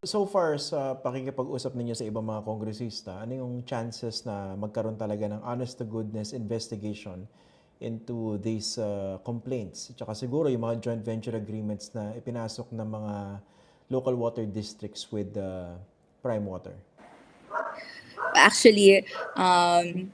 So far sa pakikipag-usap ninyo sa ibang mga kongresista, ano yung chances na magkaroon talaga ng honest to goodness investigation into these uh, complaints? Tsaka siguro yung mga joint venture agreements na ipinasok ng mga local water districts with uh, Prime Water. Actually, um,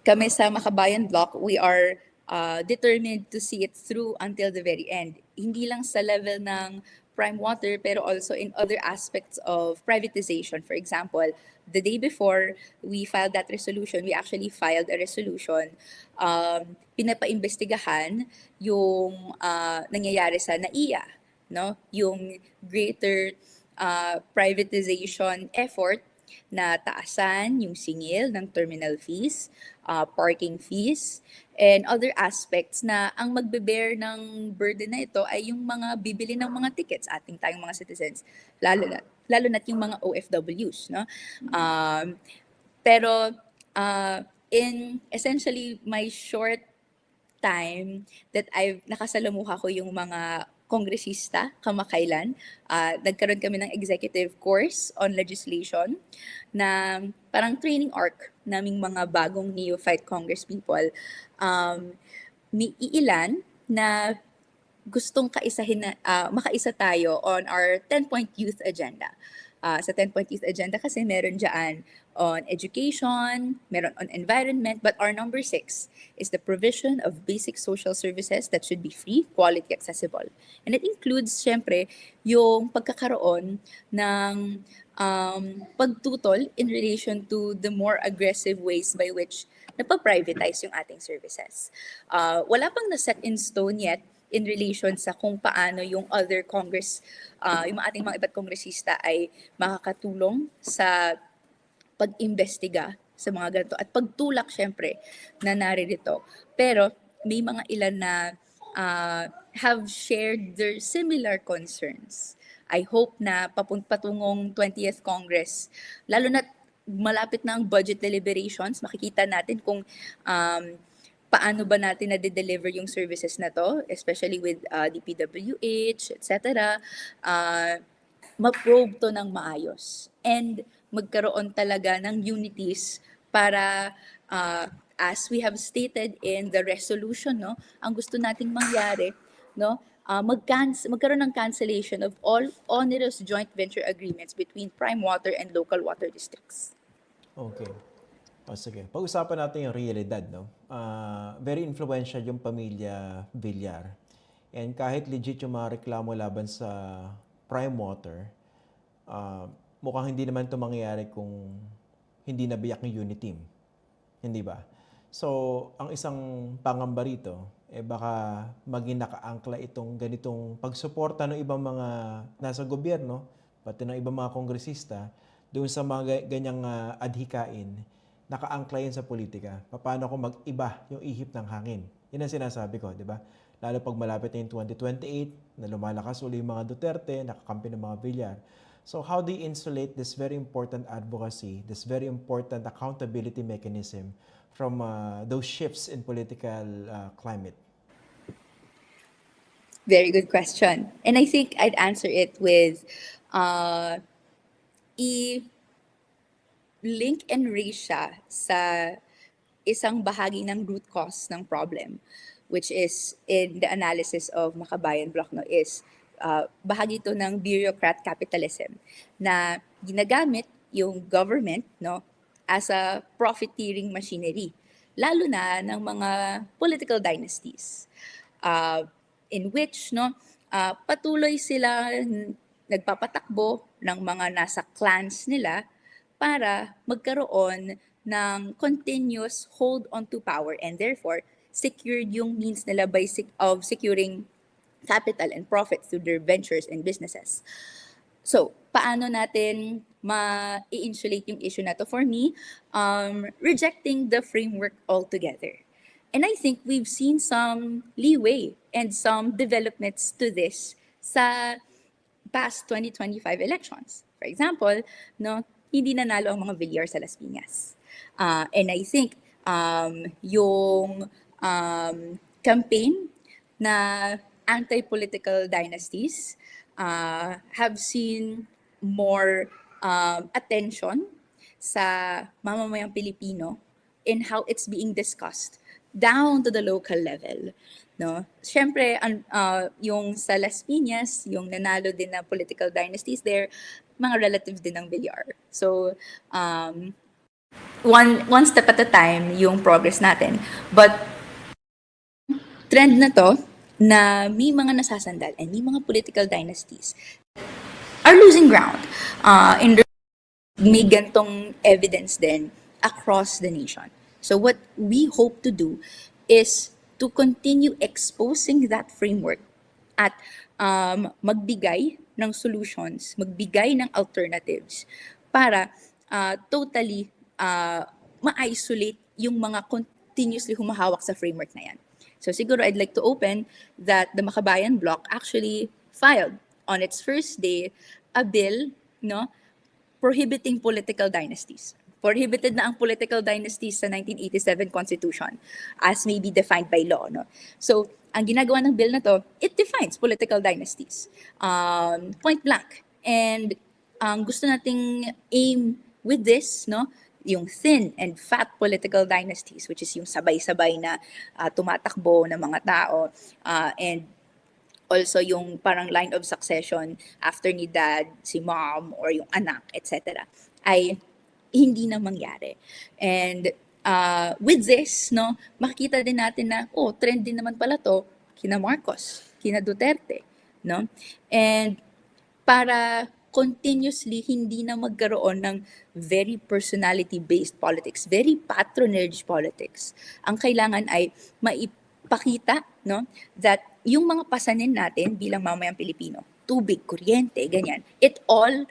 kami sa Makabayan Block, we are uh, determined to see it through until the very end. Hindi lang sa level ng prime water, pero also in other aspects of privatization. For example, the day before we filed that resolution, we actually filed a resolution um, pinapaimbestigahan yung uh, nangyayari sa NAIA, no? Yung greater uh, privatization effort na taasan yung singil ng terminal fees, uh, parking fees, and other aspects na ang magbe-bear ng burden na ito ay yung mga bibili ng mga tickets ating tayong mga citizens, lalo na lalo na yung mga OFWs, no? Um, pero uh, in essentially my short time that I've nakasalamuha ko yung mga kongresista kamakailan. Uh, nagkaroon kami ng executive course on legislation na parang training arc naming mga bagong neophyte congress people. Um, may iilan na gustong kaisahin na, uh, makaisa tayo on our 10-point youth agenda. Uh, sa 10-point youth agenda kasi meron dyan on education, meron on environment, but our number six is the provision of basic social services that should be free, quality, accessible. And it includes, syempre, yung pagkakaroon ng um, pagtutol in relation to the more aggressive ways by which napaprivatize yung ating services. Uh, wala pang na-set in stone yet in relation sa kung paano yung other Congress, uh, yung ating mga iba't kongresista ay makakatulong sa pag-imbestiga sa mga ganito at pagtulak syempre na naririto. Pero may mga ilan na uh, have shared their similar concerns. I hope na patungong 20th Congress, lalo na malapit na ang budget deliberations, makikita natin kung um, paano ba natin na deliver yung services na to, especially with uh, DPWH, etc. Uh, ma-probe to ng maayos. And magkaroon talaga ng unities para uh, as we have stated in the resolution no ang gusto nating mangyari no uh, mag magkaroon ng cancellation of all onerous joint venture agreements between prime water and local water districts Okay. O sige, pag-usapan natin yung realidad, no? Uh, very influential yung pamilya Villar. And kahit legit yung mga reklamo laban sa Prime Water, uh, mukhang hindi naman ito mangyayari kung hindi nabiyak yung unit team. Hindi ba? So, ang isang pangamba rito, eh baka maging nakaangkla itong ganitong pagsuporta ng ibang mga nasa gobyerno, pati ng ibang mga kongresista, doon sa mga ganyang uh, adhikain, nakaangkla yan sa politika. Paano kung mag-iba yung ihip ng hangin? Yan ang sinasabi ko, di ba? Lalo pag malapit na yung 2028, na lumalakas uli yung mga Duterte, nakakampi ng mga Villar. So how do you insulate this very important advocacy, this very important accountability mechanism from uh, those shifts in political uh, climate? Very good question. And I think I'd answer it with uh, i-link and raise sa isang bahagi ng root cause ng problem, which is in the analysis of Makabayan Block no, is uh, bahagi ito ng bureaucrat capitalism na ginagamit yung government no as a profiteering machinery lalo na ng mga political dynasties uh, in which no uh, patuloy sila nagpapatakbo ng mga nasa clans nila para magkaroon ng continuous hold on to power and therefore secured yung means nila by sec- of securing capital and profit through their ventures and businesses. So, paano natin ma-insulate yung issue na to? For me, um, rejecting the framework altogether. And I think we've seen some leeway and some developments to this sa past 2025 elections. For example, no, hindi nanalo ang mga Villar sa Las Piñas. Uh, and I think um, yung um, campaign na anti-political dynasties uh, have seen more um, attention sa mamamayang Pilipino in how it's being discussed down to the local level. No? Siyempre, uh, yung sa Las Piñas, yung nanalo din na political dynasties there, mga relatives din ng Villar. So, um, one, one step at a time yung progress natin. But, trend na to, na may mga nasasandal and may mga political dynasties are losing ground. Uh, in may gantong evidence din across the nation. So what we hope to do is to continue exposing that framework at um, magbigay ng solutions, magbigay ng alternatives para uh, totally uh, ma-isolate yung mga continuously humahawak sa framework na yan. So siguro I'd like to open that the Makabayan Bloc actually filed on its first day a bill no prohibiting political dynasties. Prohibited na ang political dynasties sa 1987 Constitution as may be defined by law. No? So, ang ginagawa ng bill na to, it defines political dynasties. Um, point blank. And ang gusto nating aim with this, no, yung thin and fat political dynasties, which is yung sabay-sabay na ah, tumatakbo ng mga tao ah, and also yung parang line of succession after ni dad, si mom, or yung anak, etc. ay hindi na mangyari. And uh, with this, no, makikita din natin na, oh, trend din naman pala to kina Marcos, kina Duterte, no? And para continuously hindi na magkaroon ng very personality-based politics, very patronage politics. Ang kailangan ay maipakita no, that yung mga pasanin natin bilang mamayang Pilipino, tubig, kuryente, ganyan, it all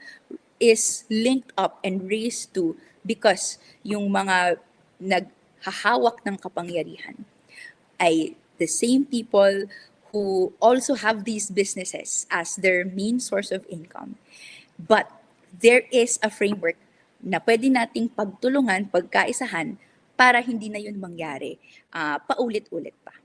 is linked up and raised to because yung mga naghahawak ng kapangyarihan ay the same people who also have these businesses as their main source of income. But there is a framework na pwede nating pagtulungan, pagkaisahan para hindi na yun mangyari ah, paulit-ulit pa.